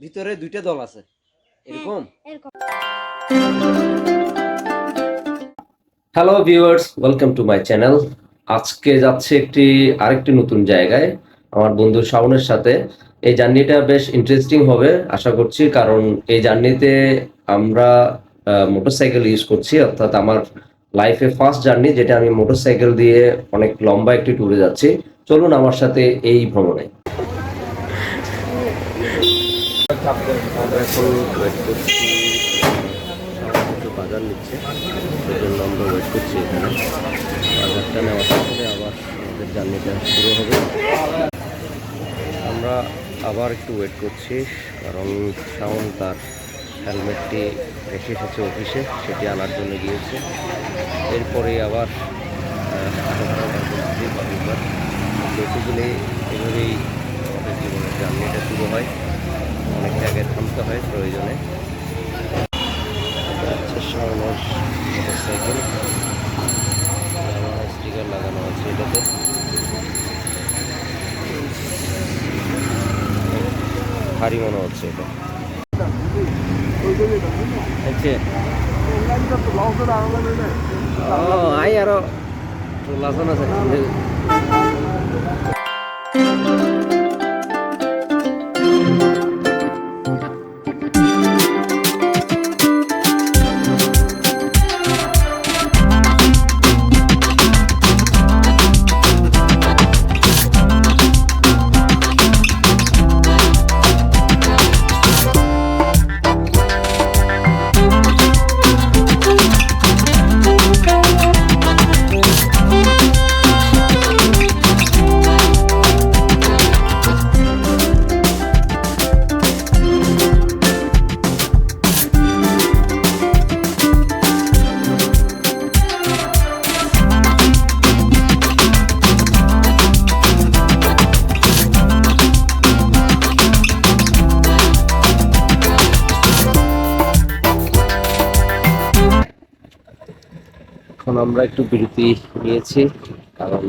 ভিতরে দুইটা দল আছে এরকম এরকম hello viewers welcome to my channel আজকে যাচ্ছে একটি, আরেকটি নতুন জায়গায়। আমার বন্ধু শাওনের সাথে। এই জার্নিটা বেশ ইন্টারেস্টিং হবে, আশা করছি। কারণ এই জার্নিতে আমরা মোটরসাইকেল ইউজ করছি। অর্থাৎ আমার লাইফে ফার্স্ট জার্নি যেটা আমি মোটরসাইকেল দিয়ে অনেক লম্বা একটি ট্যুরে যাচ্ছি। চলুন আমার সাথে এই ভ্রমণে। আমরা আবার একটু ওয়েট করছি কারণ শাওন তার হেলমেটটি রেখে এসেছে অফিসে সেটি আনার জন্য গিয়েছে। এরপরে আবার বেসিক্যালি এভাবেই আমাদের জীবনের জার্নিটা শুরু হয়। অনেক জায়গায় থামতে হয় প্রয়োজনে। শাওনের মোটরসাইকেল আমার স্টিকার লাগানো আছে এটাতে ভারী মনে হচ্ছে এটা। আই আরও লাসন আছে। আমরা একটু বিরতি নিয়েছি কারণ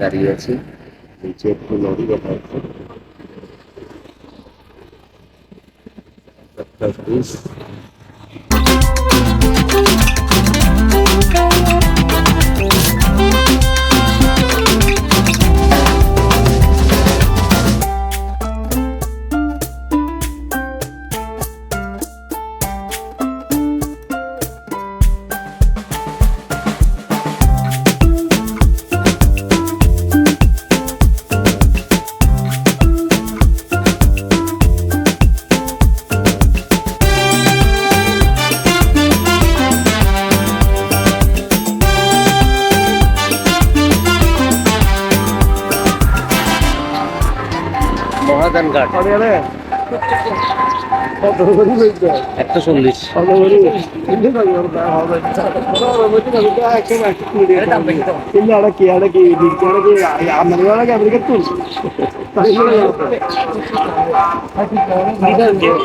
দাঁড়িয়ে আছি নিচে একটু নদী দেখা যাচ্ছে। মহাদান ঘাট। একশো চল্লিশ। জি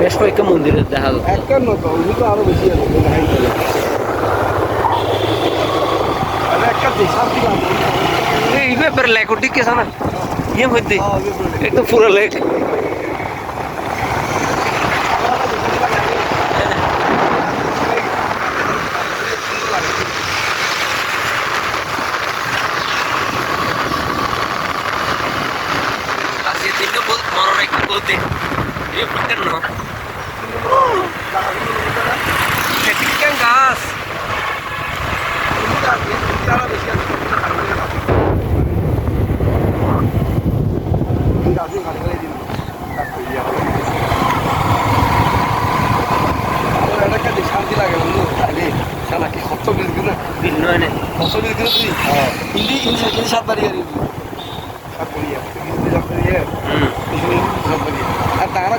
বেশ কয়েকটা মন্দিরে দেখা যাচ্ছে। এই ব্যাপারে লেখো, ঠিক আছে না? ইয়ে মধ্যে, একদম পুরো লেক বলতে এই ফুটকার না। কেন গাছ। শান্তি লাগে বন্ধু তাহলে শালা কি সত্য বিল দিন না দিন নয় নে সত্য বিল দিন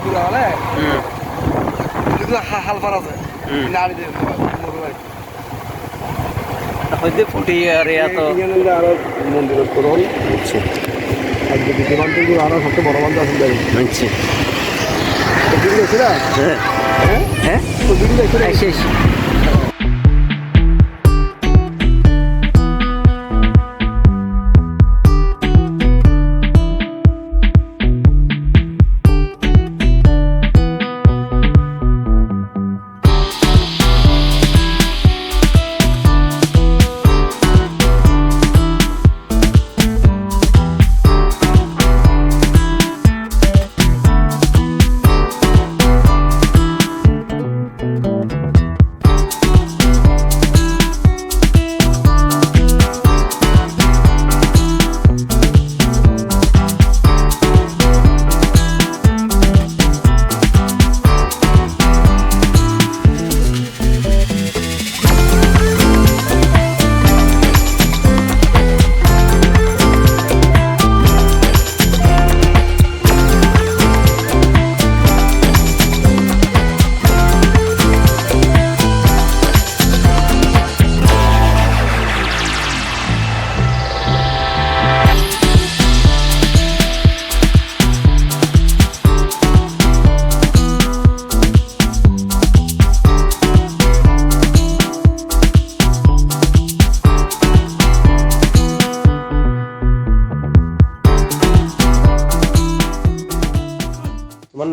ঘুরা হলে কিন্তু হাল পার হুম। নাড়ি দিয়ে হইতে ফুটি আর এত এখানে আরও মন্দিরের করুন। আচ্ছা। আর যদি দোকান কিন্তু আরও সবচেয়ে বড় মন্দির আছে আচ্ছা। তো না? হ্যাঁ। হ্যাঁ? হ্যাঁ? তো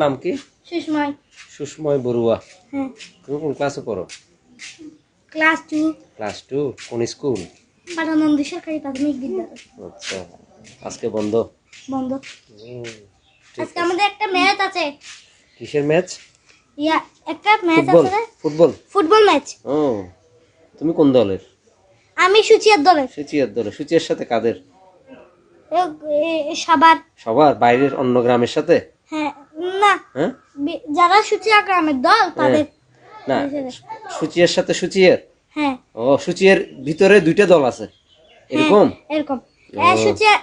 নাম কি? সুষময় সুষময় বড়ুয়া। হ্যাঁ তুমি কোন ক্লাসে পড়ো? ক্লাস টু ক্লাস টু কোন স্কুল পাটানন্দ সরকারি প্রাথমিক বিদ্যালয়। আচ্ছা আজকে বন্ধ। বন্ধ। আজকে আমাদের একটা ম্যাচ আছে। কিসের ম্যাচ? ইয়া একটা ম্যাচ আছে ফুটবল ফুটবল। ম্যাচ। ও তুমি কোন দলের? আমি সুচিয়ার দলের। সুচিয়ার দলের। সুচিয়ার সাথে কাদের? সবার। সবার? বাইরের অন্য গ্রামের সাথে? হ্যাঁ। না। হ্যাঁ? যারা সুচিয়া গ্রামের দল তাদের না সুচিয়ার সাথে সুচিয়ার? হ্যাঁ। ও সুচিয়ার ভিতরে দুইটা দল আছে। এরকম? এরকম। এ সুচিয়া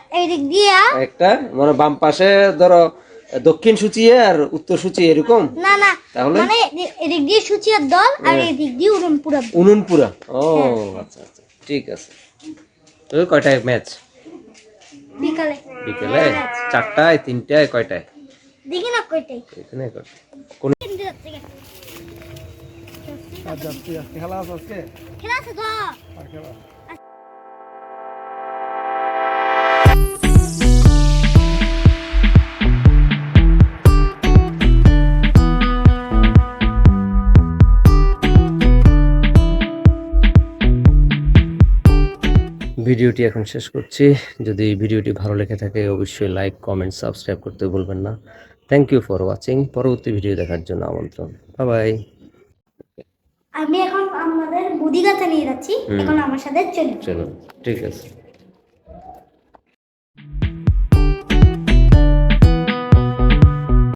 দিয়া একটা মানে বাম পাশে ধরো দক্ষিণ সুচিয়ে আর উত্তর সুচিয়ে এরকম? না না। তাহলে? মানে এদিক দিয়ে সুচিয়ার দল আর এদিক দিয়ে উড়নপুরা উনুনপুরা ও আচ্ছা আচ্ছা। ঠিক আছে। তো কয়টায় ম্যাচ? বিকালে। বিকেলে? চারটায় তিনটায় কয়টায়? দেখি না কয়টাই এখানে কয়টায়? কোন যাচ্ছি আজকে খেলা আছে আজকে? খেলা আছে তো। আর খেলা? ভিডিওটি এখন শেষ করছি। যদি ভিডিওটি ভালো লেগে থাকে অবশ্যই লাইক কমেন্ট সাবস্ক্রাইব করতে ভুলবেন না। থ্যাংক ইউ ফর ওয়াচিং পরবর্তী ভিডিও দেখার জন্য আমন্ত্রণ। বাই আমি এখন আমাদের বুদিগাতে নিয়ে যাচ্ছি। এখন আমার সাথে চলুন। চলুন। ঠিক আছে।